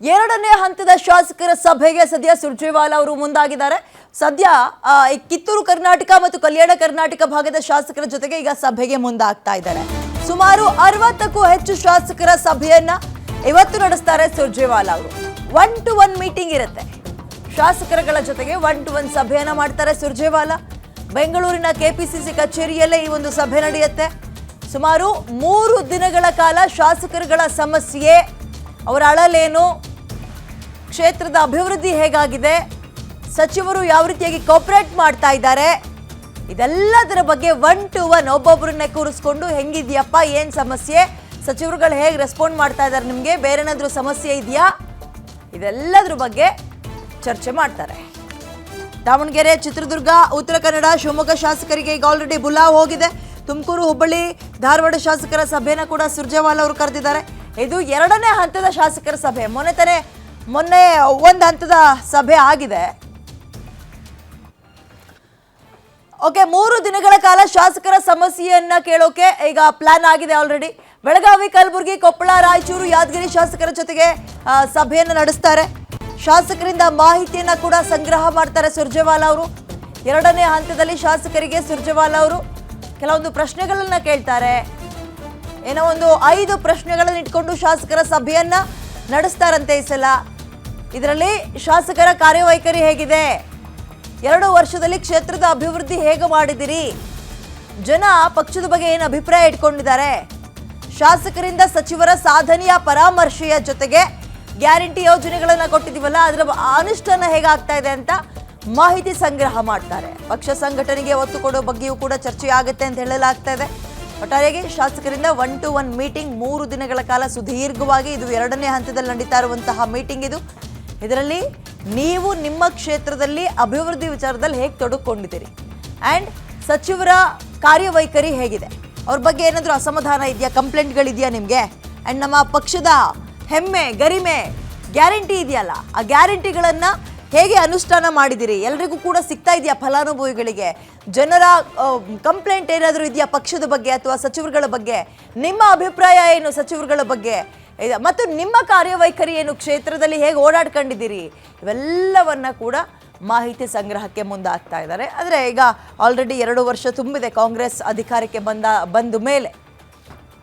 ಎರಡನೇ ಹಂತದ ಶಾಸಕರ ಸಭೆಗೆ ಸದ್ಯ ಸುರ್ಜೇವಾಲಾ ಅವರು ಮುಂದಾಗಿದ್ದಾರೆ. ಸದ್ಯ ಕಿತ್ತೂರು ಕರ್ನಾಟಕ ಮತ್ತು ಕಲ್ಯಾಣ ಕರ್ನಾಟಕ ಭಾಗದ ಶಾಸಕರ ಜೊತೆಗೆ ಈಗ ಸಭೆಗೆ ಮುಂದಾಗ್ತಾ ಇದ್ದಾರೆ. ಸುಮಾರು ಅರವತ್ತಕ್ಕೂ ಹೆಚ್ಚು ಶಾಸಕರ ಸಭೆಯನ್ನ ಇವತ್ತು ನಡೆಸ್ತಾರೆ ಸುರ್ಜೇವಾಲಾ ಅವರು. ಒನ್ ಟು ಒನ್ ಮೀಟಿಂಗ್ ಇರುತ್ತೆ. ಶಾಸಕರಗಳ ಜೊತೆಗೆ ಒನ್ ಟು ಒನ್ ಸಭೆಯನ್ನ ಮಾಡ್ತಾರೆ ಸುರ್ಜೇವಾಲಾ. ಬೆಂಗಳೂರಿನ ಕೆಪಿಸಿಸಿ ಕಚೇರಿಯಲ್ಲೇ ಈ ಒಂದು ಸಭೆ ನಡೆಯುತ್ತೆ. ಸುಮಾರು ಮೂರು ದಿನಗಳ ಕಾಲ ಶಾಸಕರುಗಳ ಸಮಸ್ಯೆ, ಅವರ ಅಳಲೇನು ಕ್ಷೇತ್ರದ ಅಭಿವೃದ್ಧಿ ಹೇಗಾಗಿದೆ? ಸಚಿವರು ಯಾವ ರೀತಿಯಾಗಿ ಕೋಪರೇಟ್ ಮಾಡ್ತಾ ಇದ್ದಾರೆ? ಇದೆಲ್ಲದರ ಬಗ್ಗೆ ಒನ್ ಟು ಒನ್ ಒಬ್ಬೊಬ್ಬರನ್ನೇ ಕೂರಿಸ್ಕೊಂಡು ಹೆಂಗಿದ್ಯಪ್ಪ, ಏನು ಸಮಸ್ಯೆ? ಸಚಿವರುಗಳು ಹೇಗೆ ರೆಸ್ಪಾಂಡ್ ಮಾಡ್ತಾ ಇದ್ದಾರೆ ನಿಮಗೆ? ಬೇರೆ ಏನಾದರೂ ಸಮಸ್ಯೆ ಇದೆಯಾ? ಇದೆಲ್ಲದ್ರ ಬಗ್ಗೆ ಚರ್ಚೆ ಮಾಡ್ತಾರೆ. ದಾವಣಗೆರೆ, ಚಿತ್ರದುರ್ಗ, ಉತ್ತರ ಕನ್ನಡ, ಶಿವಮೊಗ್ಗ ಶಾಸಕರಿಗೆ ಈಗ ಆಲ್ರೆಡಿ ಬುಲಾವ್ ಹೋಗಿದೆ. ತುಮಕೂರು, ಹುಬ್ಬಳ್ಳಿ, ಧಾರವಾಡ ಶಾಸಕರ ಸಭೆನ ಕೂಡ ಸುರ್ಜೇವಾಲ ಅವರು ಕರೆದಿದ್ದಾರೆ. ಇದು ಎರಡನೇ ಹಂತದ ಶಾಸಕರ ಸಭೆ. ಮೊನ್ನೆ ತಾನೇ ಮೊನ್ನೆ ಒಂದು ಹಂತದ ಸಭೆ ಆಗಿದೆ. ಓಕೆ, ಮೂರು ದಿನಗಳ ಕಾಲ ಶಾಸಕರ ಸಮಸ್ಯೆಯನ್ನ ಕೇಳೋಕೆ ಈಗ ಪ್ಲಾನ್ ಆಗಿದೆ ಆಲ್ರೆಡಿ ಬೆಳಗಾವಿ, ಕಲಬುರಗಿ, ಕೊಪ್ಪಳ, ರಾಯಚೂರು, ಯಾದಗಿರಿ ಶಾಸಕರ ಜೊತೆಗೆ ಸಭೆಯನ್ನು ನಡೆಸ್ತಾರೆ. ಶಾಸಕರಿಂದ ಮಾಹಿತಿಯನ್ನ ಕೂಡ ಸಂಗ್ರಹ ಮಾಡ್ತಾರೆ ಸುರ್ಜೇವಾಲಾ ಅವರು. ಎರಡನೇ ಹಂತದಲ್ಲಿ ಶಾಸಕರಿಗೆ ಸುರ್ಜೇವಾಲಾ ಅವರು ಕೆಲವೊಂದು ಪ್ರಶ್ನೆಗಳನ್ನ ಕೇಳ್ತಾರೆ. ಏನೋ ಒಂದು ಐದು ಪ್ರಶ್ನೆಗಳನ್ನ ಇಟ್ಕೊಂಡು ಶಾಸಕರ ಸಭೆಯನ್ನ ನಡೆಸ್ತಾರಂತೆ ಈ ಸಲ. ಇದರಲ್ಲಿ ಶಾಸಕರ ಕಾರ್ಯವೈಖರಿ ಹೇಗಿದೆ? ಎರಡು ವರ್ಷದಲ್ಲಿ ಕ್ಷೇತ್ರದ ಅಭಿವೃದ್ಧಿ ಹೇಗೆ ಮಾಡಿದಿರಿ ಜನ ಪಕ್ಷದ ಬಗ್ಗೆ ಏನು ಅಭಿಪ್ರಾಯ ಇಟ್ಕೊಂಡಿದ್ದಾರೆ? ಶಾಸಕರಿಂದ ಸಚಿವರ ಸಾಧನೆಯ ಪರಾಮರ್ಶೆಯ ಜೊತೆಗೆ ಗ್ಯಾರಂಟಿ ಯೋಜನೆಗಳನ್ನು ಕೊಟ್ಟಿದ್ದೀವಲ್ಲ, ಅದರ ಅನುಷ್ಠಾನ ಹೇಗಾಗ್ತಾ ಇದೆ ಅಂತ ಮಾಹಿತಿ ಸಂಗ್ರಹ ಮಾಡ್ತಾರೆ. ಪಕ್ಷ ಸಂಘಟನೆಗೆ ಒತ್ತು ಕೊಡೋ ಬಗ್ಗೆಯೂ ಕೂಡ ಚರ್ಚೆ ಆಗುತ್ತೆ ಅಂತ ಹೇಳಲಾಗ್ತಾ ಇದೆ. ಒಟ್ಟಾರೆಯಾಗಿ ಶಾಸಕರಿಂದ ಒನ್ ಟು ಒನ್ ಮೀಟಿಂಗ್ ಮೂರು ದಿನಗಳ ಕಾಲ ಸುದೀರ್ಘವಾಗಿ ಇದು ಎರಡನೇ ಹಂತದಲ್ಲಿ ನಡೀತಾ ಇರುವಂತಹ ಮೀಟಿಂಗ್ ಇದು. ಇದರಲ್ಲಿ ನೀವು ನಿಮ್ಮ ಕ್ಷೇತ್ರದಲ್ಲಿ ಅಭಿವೃದ್ಧಿ ವಿಚಾರದಲ್ಲಿ ಹೇಗೆ ತೊಡಕೊಂಡಿದ್ದೀರಿ? ಆ್ಯಂಡ್ ಸಚಿವರ ಕಾರ್ಯವೈಖರಿ ಹೇಗಿದೆ? ಅವ್ರ ಬಗ್ಗೆ ಏನಾದರೂ ಅಸಮಾಧಾನ ಇದೆಯಾ? ಕಂಪ್ಲೇಂಟ್ಗಳಿದೆಯಾ ನಿಮಗೆ? ಆ್ಯಂಡ್ ನಮ್ಮ ಪಕ್ಷದ ಹೆಮ್ಮೆ, ಗರಿಮೆ, ಗ್ಯಾರಂಟಿ ಇದೆಯಲ್ಲ? ಆ ಗ್ಯಾರಂಟಿಗಳನ್ನು ಹೇಗೆ ಅನುಷ್ಠಾನ ಮಾಡಿದಿರಿ? ಎಲ್ರಿಗೂ ಕೂಡ ಸಿಗ್ತಾ ಇದೆಯಾ ಫಲಾನುಭವಿಗಳಿಗೆ? ಜನರ ಕಂಪ್ಲೇಂಟ್ ಏನಾದರೂ ಇದೆಯಾ ಪಕ್ಷದ ಬಗ್ಗೆ ಅಥವಾ ಸಚಿವರುಗಳ ಬಗ್ಗೆ? ನಿಮ್ಮ ಅಭಿಪ್ರಾಯ ಏನು ಸಚಿವರುಗಳ ಬಗ್ಗೆ? ಮತ್ತು ನಿಮ್ಮ ಕಾರ್ಯವೈಖರಿ ಏನು? ಕ್ಷೇತ್ರದಲ್ಲಿ ಹೇಗೆ ಓಡಾಡ್ಕೊಂಡಿದ್ದೀರಿ? ಇವೆಲ್ಲವನ್ನ ಕೂಡ ಮಾಹಿತಿ ಸಂಗ್ರಹಕ್ಕೆ ಮುಂದಾಗ್ತಾ ಇದ್ದಾರೆ. ಆದರೆ ಈಗ ಆಲ್ರೆಡಿ ಎರಡು ವರ್ಷ ತುಂಬಿದೆ ಕಾಂಗ್ರೆಸ್ ಅಧಿಕಾರಕ್ಕೆ ಬಂದ ಬಂದ ಮೇಲೆ.